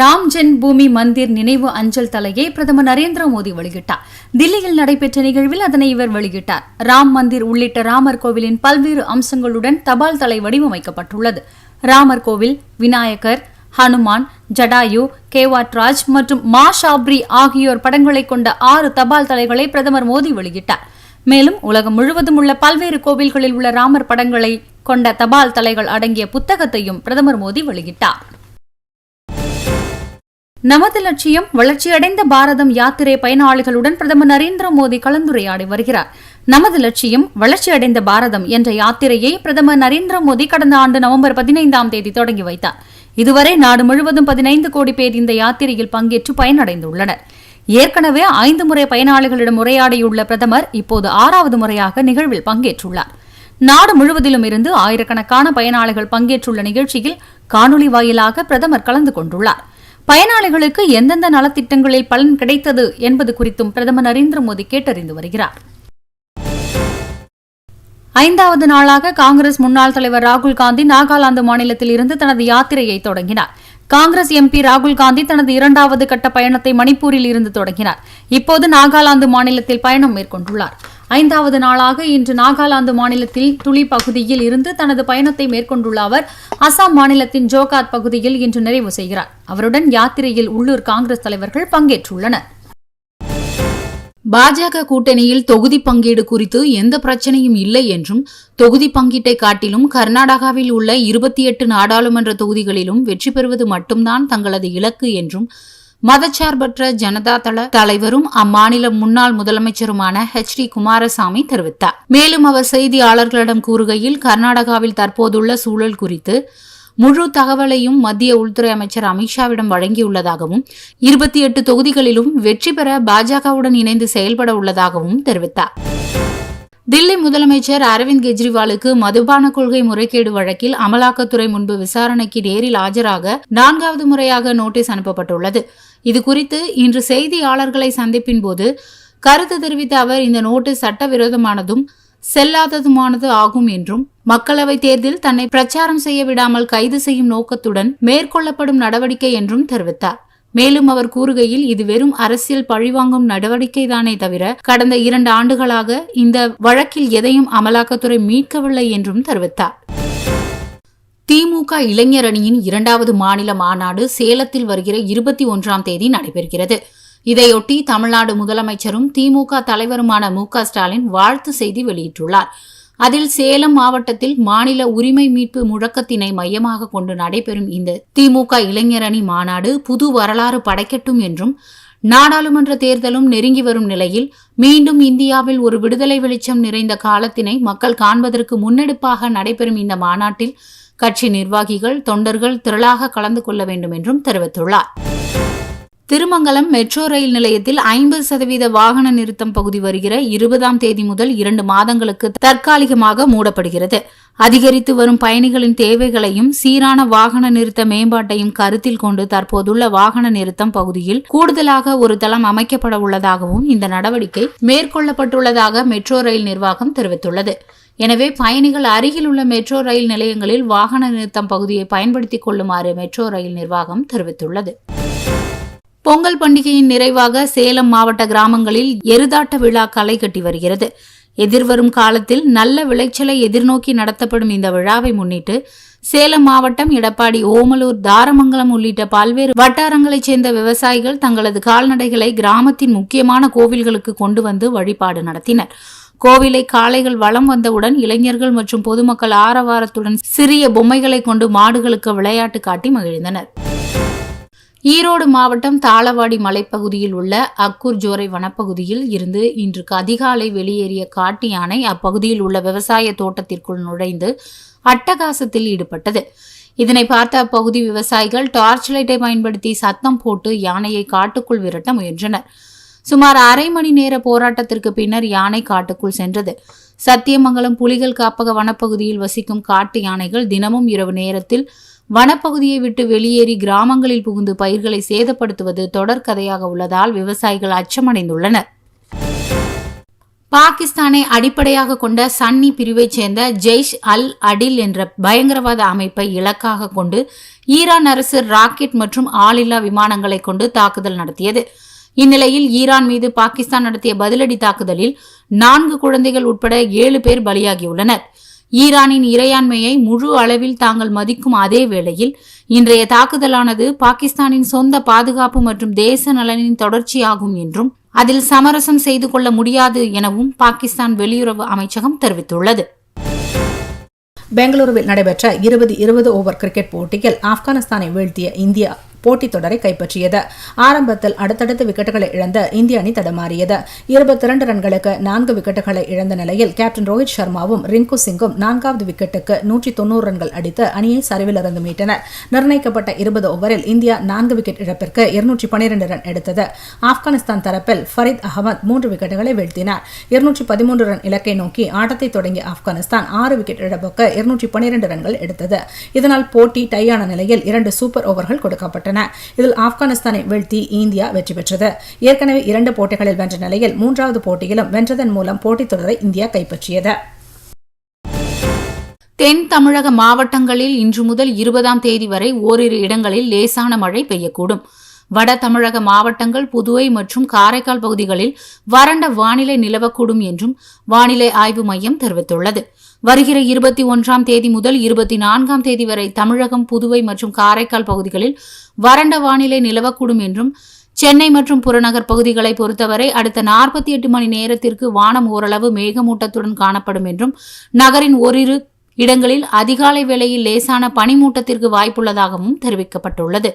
Ram gen பூமி மந்திர் நினைவு அஞ்சல் தலையை பிரதமர் நரேந்திர மோடி வெளியிட்டார். தில்லியில் நடைபெற்ற நிகழ்வில் அதனை இவர் வெளியிட்டார். ராம் மந்திர் உள்ளிட்ட ராமர் கோவிலின் பல்வேறு அம்சங்களுடன் தபால் தலை வடிவமைக்கப்பட்டுள்ளது. ராமர் கோவில் விநாயகர் ஹனுமான் ஜடாயு கேவாட்ராஜ் மற்றும் மா ஷாப்ரி ஆகியோர் படங்களை கொண்ட ஆறு தபால் தலைகளை பிரதமர் மோடி வெளியிட்டார். மேலும் உலகம் முழுவதும் உள்ள பல்வேறு கோவில்களில் உள்ள ராமர் படங்களை கொண்ட தபால் தலைகள் அடங்கிய புத்தகத்தையும் பிரதமர் மோடி வெளியிட்டார். நமது லட்சியம் வளர்ச்சியடைந்த பாரதம் யாத்திரை பயனாளிகளுடன் பிரதமர் நரேந்திர மோடி கலந்துரையாடி வருகிறார். நமது லட்சியம் வளர்ச்சியடைந்த பாரதம் என்ற யாத்திரையை பிரதமர் நரேந்திர மோடி கடந்த ஆண்டு நவம்பர் பதினைந்தாம் தேதி தொடங்கி வைத்தார். இதுவரை நாடு முழுவதும் பதினைந்து கோடி பேர் இந்த யாத்திரையில் பங்கேற்று பயனடைந்துள்ளனர். ஏற்கனவே ஐந்து முறை பயனாளிகளிடம் உரையாடியுள்ள பிரதமர் இப்போது ஆறாவது முறையாக நிகழ்வில் பங்கேற்றுள்ளார். நாடு முழுவதிலும் இருந்து ஆயிரக்கணக்கான பயனாளிகள் பங்கேற்றுள்ள நிகழ்ச்சியில் காணொலி வாயிலாக பிரதமர் கலந்து கொண்டுள்ளார். பயனாளிகளுக்கு எந்தெந்த நலத்திட்டங்களில் பலன் கிடைத்தது என்பது குறித்தும் பிரதமர் நரேந்திர மோடி கேட்டறிந்து வருகிறார். ஐந்தாவது நாளாக காங்கிரஸ் முன்னாள் தலைவர் ராகுல் காந்தி நாகாலாந்து மாநிலத்தில் இருந்து தனது யாத்திரையை தொடங்கினார். காங்கிரஸ் எம்பி ராகுல் காந்தி தனது இரண்டாவது கட்ட பயணத்தை மணிப்பூரில் இருந்து தொடங்கினார். இப்போது நாகாலாந்து மாநிலத்தில் பயணம் மேற்கொண்டுள்ளார். ஐந்தாவது நாளாக இன்று நாகாலாந்து மாநிலத்தில் துளி பகுதியில் இருந்து தனது பயணத்தை மேற்கொண்டுள்ள அவர் அசாம் மாநிலத்தின் ஜோகாத் பகுதியில் இன்று நிறைவு செய்கிறார். அவருடன் யாத்திரையில் உள்ளூர் காங்கிரஸ் தலைவர்கள் பங்கேற்றுள்ளனர். பாஜக கூட்டணியில் தொகுதி பங்கீடு குறித்து எந்த பிரச்சனையும் இல்லை என்றும் தொகுதி பங்கீட்டை காட்டிலும் கர்நாடகாவில் உள்ள இருபத்தி எட்டு நாடாளுமன்ற தொகுதிகளிலும் வெற்றி பெறுவது மட்டும்தான் தங்களது இலக்கு என்றும் மதச்சார்பற்ற ஜனதா தள தலைவரும் அம்மாநில முன்னாள் முதலமைச்சருமான ஹெச் டி குமாரசாமி தெரிவித்தார். மேலும் அவர் செய்தியாளர்களிடம் கூறுகையில் கர்நாடகாவில் தற்போதுள்ள சூழல் குறித்து முழு தகவலையும் மத்திய உள்துறை அமைச்சர் அமித்ஷாவிடம் வழங்கியுள்ளதாகவும் இருபத்தி எட்டு தொகுதிகளிலும் வெற்றி பெற பாஜகவுடன் இணைந்து செயல்பட உள்ளதாகவும் தெரிவித்தார். தில்லி முதலமைச்சர் அரவிந்த் கெஜ்ரிவாலுக்கு மதுபான கொள்கை முறைகேடு வழக்கில் அமலாக்கத்துறை முன்பு விசாரணைக்கு நேரில் ஆஜராக நான்காவது முறையாக நோட்டீஸ் அனுப்பப்பட்டுள்ளது. இதுகுறித்து இன்று செய்தியாளர்களை சந்திப்பின் போது கருத்து தெரிவித்த அவர் இந்த நோட்டீஸ் சட்டவிரோதமானதும் செல்லாததுமானது ஆகும் என்றும் மக்களவை தேர்தலில் தன்னை பிரச்சாரம் செய்ய விடாமல் கைது செய்யும் நோக்கத்துடன் மேற்கொள்ளப்படும் நடவடிக்கை என்றும் தெரிவித்தார். மேலும் அவர் கூறுகையில் இது வெறும் அரசியல் பழிவாங்கும் நடவடிக்கைதானே தவிர கடந்த இரண்டு ஆண்டுகளாக இந்த வழக்கில் எதையும் அமலாக்கத்துறை மீட்கவில்லை என்றும் தெரிவித்தார். திமுக இளைஞர் அணியின் இரண்டாவது மாநில மாநாடு சேலத்தில் வருகிற இருபத்தி ஒன்றாம் தேதி நடைபெறுகிறது. இதையொட்டி தமிழ்நாடு முதலமைச்சரும் திமுக தலைவருமான மு க ஸ்டாலின் வாழ்த்து செய்தி வெளியிட்டுள்ளார். அதில் சேலம் மாவட்டத்தில் மாநில உரிமை மீட்பு முழக்கத்தினை மையமாக கொண்டு நடைபெறும் இந்த திமுக இளைஞர் அணி மாநாடு புது வரலாறு படைக்கட்டும் என்றும் நாடாளுமன்ற தேர்தலும் நெருங்கி வரும் நிலையில் மீண்டும் இந்தியாவில் ஒரு விடுதலை வெளிச்சம் நிறைந்த காலத்தினை மக்கள் காண்பதற்கு முன்னெடுப்பாக நடைபெறும் இந்த மாநாட்டில் கட்சி நிர்வாகிகள் தொண்டர்கள் திரளாக கலந்து கொள்ள வேண்டும் என்றும் தெரிவித்துள்ளார். திருமங்கலம் மெட்ரோ ரயில் நிலையத்தில் ஐம்பது சதவீத வாகன நிறுத்தம் பகுதி வருகிற இருபதாம் தேதி முதல் இரண்டு மாதங்களுக்கு தற்காலிகமாக மூடப்படுகிறது. அதிகரித்து வரும் பயணிகளின் தேவைகளையும் சீரான வாகன நிறுத்த மேம்பாட்டையும் கருத்தில் கொண்டு தற்போதுள்ள வாகன நிறுத்தம் பகுதியில் கூடுதலாக ஒரு தளம் அமைக்கப்பட உள்ளதாகவும் இந்த நடவடிக்கை மேற்கொள்ளப்பட்டுள்ளதாக மெட்ரோ ரயில் நிர்வாகம் தெரிவித்துள்ளது. எனவே பயணிகள் அருகில் உள்ள மெட்ரோ ரயில் நிலையங்களில் வாகன நிறுத்தம் பகுதியை பயன்படுத்திக் கொள்ளுமாறு மெட்ரோ ரயில் நிர்வாகம் தெரிவித்துள்ளது. பொங்கல் பண்டிகையின் நிறைவாக சேலம் மாவட்ட கிராமங்களில் எருதாட்ட விழா களை கட்டி வருகிறது. எதிர்வரும் காலத்தில் நல்ல விளைச்சலை எதிர்நோக்கி நடத்தப்படும் இந்த விழாவை முன்னிட்டு சேலம் மாவட்டம் எடப்பாடி ஓமலூர் தாரமங்கலம் உள்ளிட்ட பல்வேறு வட்டாரங்களைச் சேர்ந்த விவசாயிகள் தங்களது கால்நடைகளை கிராமத்தின் முக்கியமான கோவில்களுக்கு கொண்டு வந்து வழிபாடு நடத்தினர். கோவிலை காளைகள் வலம் வந்தவுடன் இளைஞர்கள் மற்றும் பொதுமக்கள் ஆரவாரத்துடன் சிறிய பொம்மைகளை கொண்டு மாடுகளுக்கு விளையாட்டு காட்டி மகிழ்ந்தனர். ஈரோடு மாவட்டம் தாளவாடி மலைப்பகுதியில் உள்ள அக்கூர் ஜோரை வனப்பகுதியில் இருந்து இன்று அதிகாலை வெளியேறிய காட்டு யானை அப்பகுதியில் உள்ள விவசாய தோட்டத்திற்குள் நுழைந்து அட்டகாசத்தில் ஈடுபட்டது. இதனை பார்த்த அப்பகுதி விவசாயிகள் டார்ச் லைட்டை பயன்படுத்தி சத்தம் போட்டு யானையை காட்டுக்குள் விரட்ட முயன்றனர். சுமார் அரை மணி நேர போராட்டத்திற்கு பின்னர் யானை காட்டுக்குள் சென்றது. சத்தியமங்கலம் புலிகள் காப்பக வனப்பகுதியில் வசிக்கும் காட்டு யானைகள் தினமும் இரவு நேரத்தில் வனப்பகுதியை விட்டு வெளியேறி கிராமங்களில் புகுந்து பயிர்களை சேதப்படுத்துவது தொடர்கதையாக உள்ளதால் விவசாயிகள் அச்சமடைந்துள்ளனர். பாகிஸ்தானை அடிப்படையாக கொண்ட சன்னி பிரிவைச் சேர்ந்த ஜெய்ஷ் அல் அடில் என்ற பயங்கரவாத அமைப்பை இலக்காக கொண்டு ஈரான் அரசு ராக்கெட் மற்றும் ஆளில்லா விமானங்களை கொண்டு தாக்குதல் நடத்தியது. இந்நிலையில் ஈரான் மீது பாகிஸ்தான் நடத்திய பதிலடி தாக்குதலில் நான்கு குழந்தைகள் உட்பட ஏழு பேர் பலியாகியுள்ளனர். ஈரானின் இறையாண்மையை முழு அளவில் தாங்கள் மதிக்கும் அதே வேளையில் இன்றைய தாக்குதலானது பாகிஸ்தானின் சொந்த பாதுகாப்பு மற்றும் தேச நலனின் தொடர்ச்சியாகும் என்றும் அதில் சமரசம் செய்து கொள்ள முடியாது எனவும் பாகிஸ்தான் வெளியுறவு அமைச்சகம் தெரிவித்துள்ளது. பெங்களூருவில் நடைபெற்ற இருபது இருபது ஓவர் கிரிக்கெட் போட்டியில் ஆப்கானிஸ்தானை வீழ்த்திய இந்தியா போட்டித் தொடரை கைப்பற்றியது. ஆரம்பத்தில் அடுத்தடுத்த விக்கெட்டுகளை இழந்த இந்திய அணி தடமாறியது. இருபத்தி இரண்டு ரன்களுக்கு நான்கு விக்கெட்டுகளை இழந்த நிலையில் கேப்டன் ரோஹித் சர்மாவும் ரிங்கு சிங்கும் நான்காவது விக்கெட்டுக்கு நூற்றி தொன்னூறு ரன்கள் அடித்து அணியை சரிவிலிருந்து மீட்டனர். நிர்ணயிக்கப்பட்ட இருபது ஓவரில் இந்தியா நான்கு விக்கெட் இழப்பிற்கு இருநூற்றி பனிரெண்டு ரன் எடுத்தது. ஆப்கானிஸ்தான் தரப்பில் ஃபரீத் அகமது மூன்று விக்கெட்டுகளை வீழ்த்தினார். இருநூற்றி பதிமூன்று ரன் இலக்கை நோக்கி ஆட்டத்தை தொடங்கிய ஆப்கானிஸ்தான் ஆறு விக்கெட் இழப்புக்கு இருநூற்றி பனிரெண்டு ரன்கள் எடுத்தது. இதனால் போட்டி டையான நிலையில் இரண்டு சூப்பர் ஓவர்கள் கொடுக்கப்பட்டன. இதில் ஆப்கானிஸ்தானை வீழ்த்தி இந்தியா வெற்றி பெற்றது. ஏற்கனவே இரண்டு போட்டிகளில் வென்ற நிலையில் மூன்றாவது போட்டியிலும் வென்றதன் மூலம் போட்டித் தொடரை இந்தியா கைப்பற்றியது. தென் தமிழக மாவட்டங்களில் இன்று முதல் இருபதாம் தேதி வரை ஓரிரு இடங்களில் லேசான மழை பெய்யக்கூடும். வட தமிழக மாவட்டங்கள் புதுவை மற்றும் காரைக்கால் பகுதிகளில் வறண்ட வானிலை நிலவக்கூடும் என்றும் வானிலை ஆய்வு மையம் தெரிவித்துள்ளது. வருகிற இருபத்தி ஒன்றாம் தேதி முதல் இருபத்தி நான்காம் தேதி வரை தமிழகம் புதுவை மற்றும் காரைக்கால் பகுதிகளில் வறண்ட வானிலை நிலவக்கூடும் என்றும் சென்னை மற்றும் புறநகர் பகுதிகளை பொறுத்தவரை அடுத்த நாற்பத்தி எட்டு மணி நேரத்திற்கு வானம் ஓரளவு மேகமூட்டத்துடன் காணப்படும் என்றும் நகரின் ஓரிரு இடங்களில் அதிகாலை வேளையில் லேசான பனிமூட்டத்திற்கு வாய்ப்புள்ளதாகவும் தெரிவிக்கப்பட்டுள்ளது.